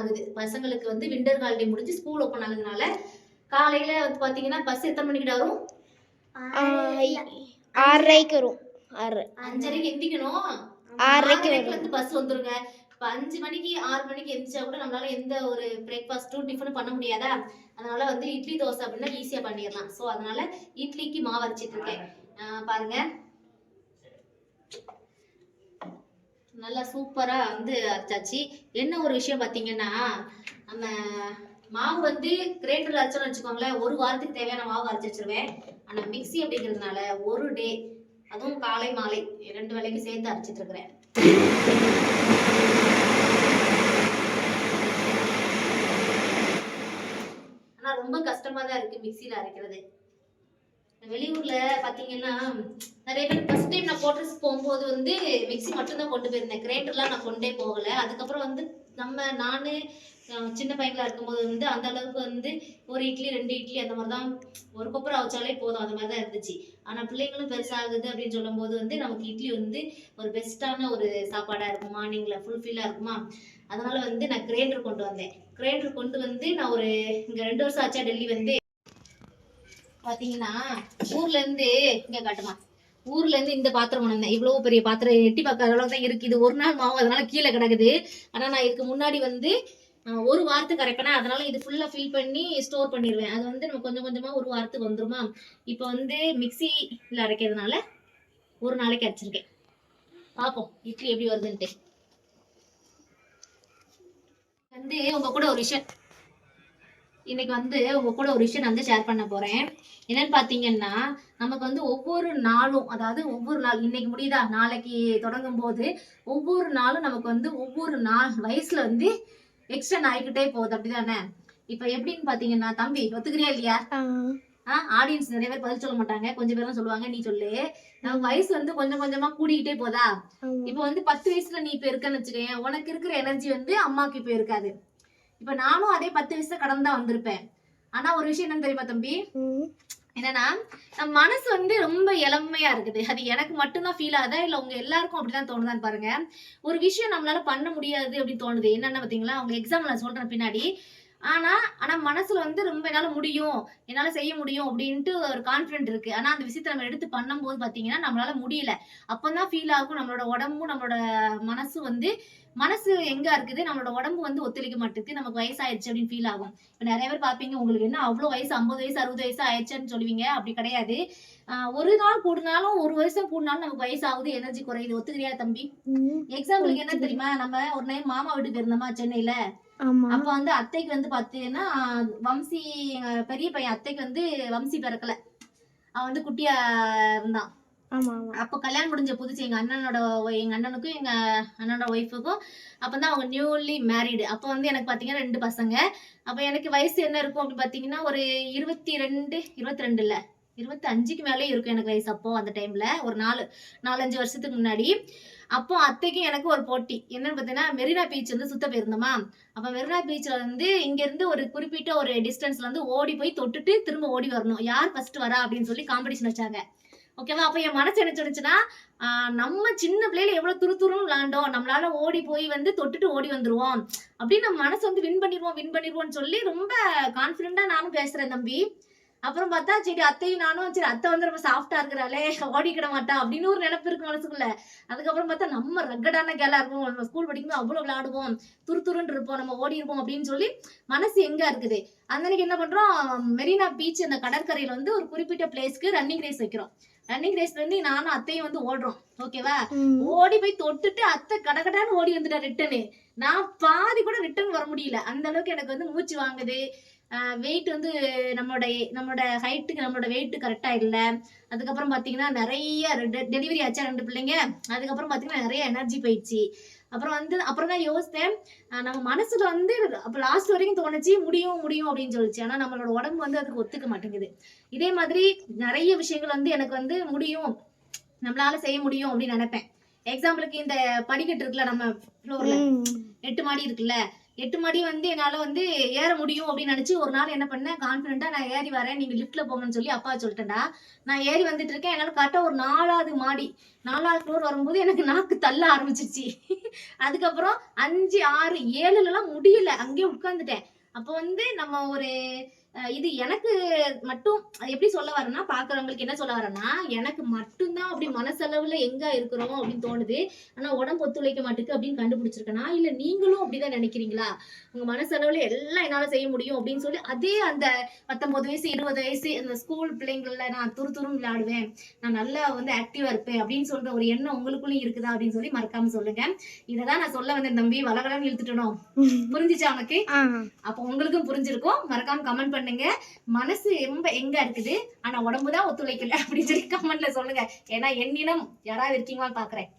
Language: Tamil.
ஆகுது. பசங்களுக்கு வந்து விண்டர் ஹாலிடே முடிஞ்சு ஸ்கூல் ஓப்பன் ஆகுதுனால காலையில வந்து பாத்தீங்கன்னா பஸ் எத்தனை மணிக்கு வரும்? ஆறரைக்கு வரும். ஆறு. அஞ்சரைக்கு எந்திக்கணும். ஆறரைக்கு வந்து பஸ் வந்துருங்க. இப்ப அஞ்சு மணிக்கு ஆறு மணிக்கு எந்திரிச்சா கூட நம்மளால எந்த ஒரு பிரேக்ஃபாஸ்ட்டும் டிஃபனும் பண்ண முடியாதா? அதனால வந்து இட்லி தோசை அப்படின்னா ஈஸியா பண்ணிடலாம். ஸோ அதனால இட்லிக்கு மாவு அரைச்சிட்டு இருக்கேன். ஆஹ் பாருங்க. நல்லா சூப்பராக வந்து அரைச்சாச்சு. என்ன ஒரு விஷயம் பார்த்தீங்கன்னா நம்ம மாவு வந்து கிரேட்டர்ல அரைச்சோம்னு வச்சுக்கோங்களேன் ஒரு வாரத்துக்கு தேவையான மாவு அரைச்சி வச்சிருவேன். ஆனால் மிக்ஸி அப்படிங்கிறதுனால ஒரு டே அதுவும் காலை மாலை ரெண்டு வேளைக்கு சேர்த்து அரைச்சிட்டு இருக்கிறேன். ஆனால் ரொம்ப கஷ்டமாக தான் இருக்குது மிக்சியில் அரைக்கிறது. வெளியூர்ல பாத்தீங்கன்னா நிறைய பேர் ஃபர்ஸ்ட் டைம் நான் கோட்டர்ஸ் போகும்போது வந்து மிக்ஸி மட்டும்தான் கொண்டு போயிருந்தேன். கிரைண்டர்லாம் நான் கொண்டே போகல. அதுக்கப்புறம் வந்து நம்ம நானு சின்ன பையங்களா இருக்கும்போது வந்து அந்த அளவுக்கு வந்து ஒரு இட்லி ரெண்டு இட்லி அந்த மாதிரி தான் ஒரு கொப்பரை அவிச்சாலே போதும். அந்த மாதிரி தான் இருந்துச்சு. ஆனா பிள்ளைங்களும் பெருசாகுது அப்படின்னு சொல்லும் போது வந்து நமக்கு இட்லி வந்து ஒரு பெஸ்ட்டான ஒரு சாப்பாடா இருக்கும். மார்னிங்ல ஃபுல்ஃபில்லா இருக்குமா? அதனால வந்து நான் கிரைண்டர் கொண்டு வந்தேன். கிரைண்டர் கொண்டு வந்து நான் ஒரு இங்க ரெண்டு வருஷம் ஆச்சா டெல்லி வந்து பாத்தீங்கன்னா ஊர்ல இருந்து இங்க காட்டுமா. ஊர்ல இருந்து இந்த பாத்திரம் கொண்டு வந்தேன். இவ்வளவு பெரிய பாத்திரம் எட்டி பார்க்காத அளவுக்கு தான் இருக்கு. இது ஒரு நாள் மாவு அதனால கீழே கிடக்குது. ஆனா நான் இதுக்கு முன்னாடி வந்து ஒரு வாரத்துக்கு அரைப்பேனா அதனால இது ஃபுல்லா ஃபில் பண்ணி ஸ்டோர் பண்ணிடுவேன் அது வந்து நம்ம கொஞ்சம் கொஞ்சமா ஒரு வாரத்துக்கு வந்துருமா? இப்போ வந்து மிக்சியில் அரைக்கிறதுனால ஒரு நாளைக்கு அரைச்சிருக்கேன். பார்ப்போம் இட்லி எப்படி வருதுன்ட்டு. வந்து உங்க கூட ஒரு விஷயம் இன்னைக்கு வந்து உங்க கூட ஒரு விஷயம் வந்து ஷேர் பண்ண போறேன். என்னன்னு பாத்தீங்கன்னா நமக்கு வந்து ஒவ்வொரு நாளும் அதாவது ஒவ்வொரு நாள் இன்னைக்கு முடியுதா? நாளைக்கு தொடங்கும் போது ஒவ்வொரு நாளும் நமக்கு வந்து ஒவ்வொரு நாள் வயசுல வந்து எக்ஸ்டெண்ட் ஆகிக்கிட்டே போகுது. அப்படிதானே? இப்ப எப்படின்னு பாத்தீங்கன்னா தம்பி ஒத்துக்கிறியா இல்லையா? ஆடியன்ஸ் நிறைய பேர் பதில் சொல்ல மாட்டாங்க. கொஞ்சம் பேர் தான் சொல்லுவாங்க நீ சொல்லு. நமக்கு வயசு வந்து கொஞ்சம் கொஞ்சமா கூடிக்கிட்டே போதா? இப்ப வந்து பத்து வயசுல நீ இப்ப இருக்கன்னு வச்சுக்கோயேன் உனக்கு இருக்கிற எனர்ஜி வந்து அம்மாக்கு இப்ப இருக்காது. இப்ப நானும் அதே பத்து வயசுல கடந்து தான் வந்திருப்பேன். ஆனா ஒரு விஷயம் என்னன்னு தெரியுமா தம்பி? என்னன்னா நம்ம மனசு வந்து ரொம்ப இளமையா இருக்குது. அது எனக்கு மட்டும்தான் ஃபீல் ஆகுதா இல்ல உங்க எல்லாருக்கும் அப்படிதான் தோணுதான்னு பாருங்க. ஒரு விஷயம் நம்மளால பண்ண முடியாது அப்படின்னு தோணுது. என்னென்ன பாத்தீங்களா? அவங்க எக்ஸாம்ல நான் சொல்றேன் பின்னாடி. ஆனா ஆனா மனசுல வந்து ரொம்ப என்னால முடியும் என்னால செய்ய முடியும் அப்படின்ட்டு ஒரு கான்பிடென்ட் இருக்கு. ஆனா அந்த விஷயத்த நம்ம எடுத்து பண்ணும்போது பாத்தீங்கன்னா நம்மளால முடியல. அப்பதான் ஃபீல் ஆகும். நம்மளோட உடம்பும் நம்மளோட மனசும் வந்து மனசு எங்க இருக்குது? நம்மளோட உடம்பு வந்து ஒத்துழைக்க மாட்டேங்குது. நமக்கு வயசாயிருச்சு அப்படின்னு ஃபீல் ஆகும். இப்ப நிறைய பேர் பாப்பீங்க உங்களுக்கு என்ன அவ்வளவு வயசு? ஐம்பது வயசு அறுபது வயசு ஆயிடுச்சுன்னு சொல்லுவீங்க. அப்படி கிடையாது. ஆஹ் ஒரு நாள் கூடுனாலும் ஒரு வருஷம் கூடுனாலும் நமக்கு வயசு ஆகுது எனர்ஜி குறையுது. ஒத்துக்கிறியா தம்பி? எக்ஸாம்பிளுக்கு என்ன தெரியுமா? நம்ம ஒரு டைம் மாமா வீட்டுக்கு போயிருந்தோமா சென்னையில? அப்ப வந்து அத்தைக்கு வந்து பாத்தீங்கன்னா வம்சி எங்க பெரிய பையன் அத்தைக்கு வந்து வம்சி பிறக்கல. அவன் வந்து குட்டியா இருந்தான். அப்ப கல்யாணம் முடிஞ்ச புதுசு எங்க அண்ணனோட எங்க அண்ணனுக்கும் எங்க அண்ணனோட ஒய்ஃபுக்கும் அப்பதான் அவங்க நியூலி மேரிடு அப்ப வந்து எனக்கு பாத்தீங்கன்னா ரெண்டு பசங்க. அப்ப எனக்கு வயசு என்ன இருக்கும் அப்படின்னு பாத்தீங்கன்னா ஒரு இருபத்தி ரெண்டு இருபத்தி ரெண்டு இல்ல இருபத்தி அஞ்சுக்கு மேலே இருக்கும் எனக்கு வயசு அப்போ அந்த டைம்ல ஒரு நாலு நாலஞ்சு வருஷத்துக்கு முன்னாடி. அப்போ அத்தைக்கும் எனக்கு ஒரு போட்டி. என்னன்னு பார்த்தீங்கன்னா மெரினா பீச் வந்து சுத்த போயிருந்தோமா? அப்ப மெரினா பீச்ல வந்து இங்க இருந்து ஒரு குறிப்பிட்ட ஒரு டிஸ்டன்ஸ்ல வந்து ஓடி போய் தொட்டுட்டு திரும்ப ஓடி வரணும். யார் ஃபர்ஸ்ட் வரா அப்படின்னு சொல்லி காம்படிஷன் வச்சாங்க. ஓகேவா அப்ப என் மனசு என்ன சொல்லுச்சுன்னா ஆஹ் நம்ம சின்ன பிள்ளையில எவ்வளவு துரு துருன்னு விளாண்டோம் நம்மளால ஓடி போய் வந்து தொட்டுட்டு ஓடி வந்துருவோம். அப்படின்னு நம்ம மனசு வந்து வின் பண்ணிடுவோம் வின் பண்ணிடுவோம்னு சொல்லி ரொம்ப கான்பிடண்டா நானும் பேசுறேன் தம்பி. அப்புறம் பார்த்தா சரி அத்தையும் நானும் சரி அத்தை வந்து ரொம்ப சாஃப்டா இருக்கிறாளே ஓடிக்கிட மாட்டா அப்படின்னு ஒரு நினைப்பு இருக்கு மனசுக்குள்ள. அதுக்கப்புறம் பார்த்தா நம்ம ரக்கடான கேலா இருப்போம். நம்ம ஸ்கூல் படிக்கும்போது அவ்வளவு விளையாடுவோம். துரு துருன்னு இருப்போம். நம்ம ஓடி இருப்போம் அப்படின்னு சொல்லி மனசு எங்க இருக்குது? அன்னைக்கு என்ன பண்றோம்? மெரினா பீச் அந்த கடற்கரையில வந்து ஒரு குறிப்பிட்ட பிளேஸ்க்கு ரன்னிங் ரேஸ் வைக்கிறோம். ரன்னிங் ரேஸ்ல வந்து நானும் அத்தையும் வந்து ஓடுறோம். ஓகேவா ஓடி போய் தொட்டுட்டு அத்தை கடகடான்னு ஓடி வந்துட்டா ரிட்டனு நான் பாதி கூட ரிட்டர்ன் வர முடியல. அந்த அளவுக்கு எனக்கு வந்து மூச்சு வாங்குது. வெயிட் வந்து நம்மளோட நம்மளோட ஹைட்டுக்கு நம்மளோட வெயிட் கரெக்டா இல்ல. அதுக்கப்புறம் பாத்தீங்கன்னா நிறைய டெலிவரி ஆச்சா ரெண்டு பிள்ளைங்க? அதுக்கப்புறம் பாத்தீங்கன்னா நிறைய எனர்ஜி போயிடுச்சு. அப்புறம் வந்து அப்புறம் தான் யோசித்தேன். நம்ம மனசுல வந்து அப்ப லாஸ்ட் வரைக்கும் தோணுச்சு முடியும் முடியும் அப்படின்னு சொல்லிச்சு. ஆனா நம்மளோட உடம்பு வந்து அதுக்கு ஒத்துக்க மாட்டேங்குது. இதே மாதிரி நிறைய விஷயங்கள் வந்து எனக்கு வந்து முடியும். நம்மளால செய்ய முடியும் அப்படின்னு நினைப்பேன். எக்ஸாம்பிளுக்கு இந்த படிக்கட்டு இருக்குல்ல நம்ம ஃப்ளோர்ல எட்டு மாடி இருக்குல்ல. எட்டு மாடி வந்து என்னால வந்து ஏற முடியும் அப்படின்னு நினைச்சு ஒரு நாள் என்ன பண்ணேன் கான்பிடண்டா நான் ஏறி வரேன் நீங்க லிஃப்ட்ல போங்கன்னு சொல்லி அப்பா சொல்லிட்டேன்டா. நான் ஏறி வந்துட்டு இருக்கேன் என்னால கரெக்டா ஒரு நாலாவது மாடி நாலாவது ஃப்ளோர் வரும்போது எனக்கு நாக்கு தள்ள ஆரம்பிச்சிருச்சு. அதுக்கப்புறம் அஞ்சு ஆறு ஏழுல எல்லாம் முடியல அங்கேயே உட்காந்துட்டேன் அப்போ வந்து நம்ம ஒரு இது எனக்கு மட்டும் எப்படி சொல்ல வரேன்னா பாக்குறவங்களுக்கு என்ன சொல்ல வரேன்னா எனக்கு மட்டும்தான் அப்படி மனசளவுல எங்க இருக்கிறோம் அப்படின்னு தோணுது. ஆனா உடம்பு ஒத்துழைக்க மாட்டுக்கு அப்படின்னு கண்டுபிடிச்சிருக்கேனா? இல்ல நீங்களும் அப்படிதான் நினைக்கிறீங்களா? உங்க மனசளவுல எல்லாம் என்னால செய்ய முடியும் அப்படின்னு சொல்லி அதே அந்த பத்தொன்பது வயசு இருபது வயசு அந்த ஸ்கூல் பிள்ளைங்கள்ல நான் துரு துரும் விளையாடுவேன். நான் நல்லா வந்து ஆக்டிவா இருப்பேன் அப்படின்னு சொல்ற ஒரு எண்ணம் உங்களுக்குள்ளயும் இருக்குதா அப்படின்னு சொல்லி மறக்காம சொல்லுங்க. இததான் நான் சொல்ல வந்தேன் தம்பி வளகலன்னு இழுத்துட்டணும் புரிஞ்சுச்சா உனக்கு? அப்ப உங்களுக்கும் புரிஞ்சிருக்கும். மறக்காம கமெண்ட் பண்ணுங்க. மனசு ரொம்ப எங்க இருக்குது? ஆனா உடம்பு தான் ஒத்துழைக்கல அப்படின்னு சொல்லி கமெண்ட்ல சொல்லுங்க. ஏன்னா என்னிடம் யாராவது இருக்கீங்களான்னு பாக்குறேன்.